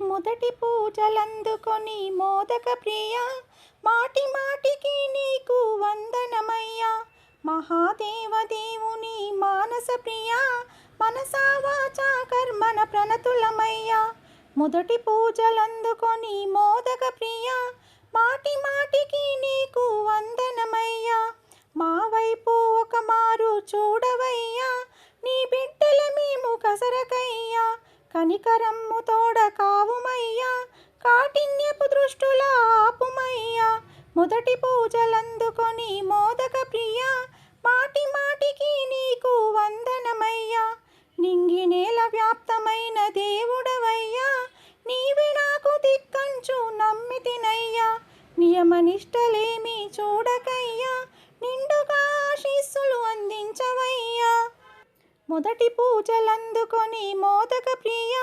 మొదటి పూజలందుకొని మోదక ప్రియ మాటి మాటికి నీకు వందనమయ్యా. మహాదేవ దేవుని మానస ప్రియ మనసా వాచా కర్మన ప్రణతులమయ్యా. మొదటి పూజలందుకొని మోదక ప్రియ కనికరమ్ము తోడ కావుమయ్యా కాఠిన్యపు దృష్టుల ఆపుమయ్యా. మొదటి పూజలందుకొని మోదక ప్రియ మాటి మాటికి నీకు వందనమయ్యా. నింగి నేల వ్యాప్తమైన దేవుడవయ్యా నీవే నాకు దిక్కంచు నమ్మితినయ్యా. నియమనిష్టలేమి చూడకయ్యా. మొదటి పూజలందుకొని మోదక ప్రియ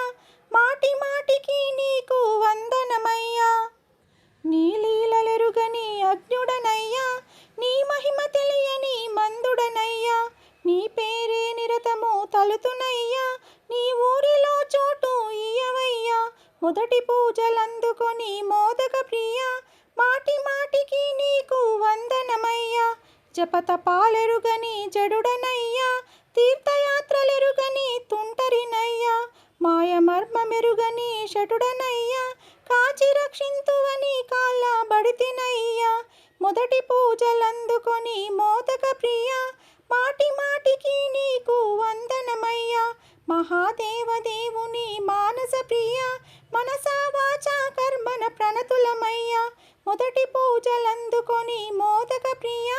మాటి మాటికి నీకు వందనమయ్యా. నీ లీలలెరుగని అజ్ఞుడనయ్యా నీ మహిమ తెలియని మందుడనయ్యా. నీ పేరే నిరతము తలుతునయ్యా నీ ఊరిలో చోటు ఇయ్యవయ్యా. మొదటి పూజలందుకొని మోదక ప్రియ మాటి మాటికి నీకు వందనమయ్యా. జపతపాలెరుగని జడుడనయ్యా తీర్థయాత్రలెరుగని తుంటరినయ్యా మాయమర్మమెరుగని షటుడనయ్యా కాచి రక్షింతువని కాళ్ళ బడితినయ్యా మొదటి పూజలందుకొని మోదక ప్రియ మాటి మాటికి నీకు వందనమయ్యా మహాదేవ దేవుని మానస ప్రియ మనసా వాచా కర్మన ప్రణతులమయ్యా మొదటి పూజలందుకొని మోదక ప్రియ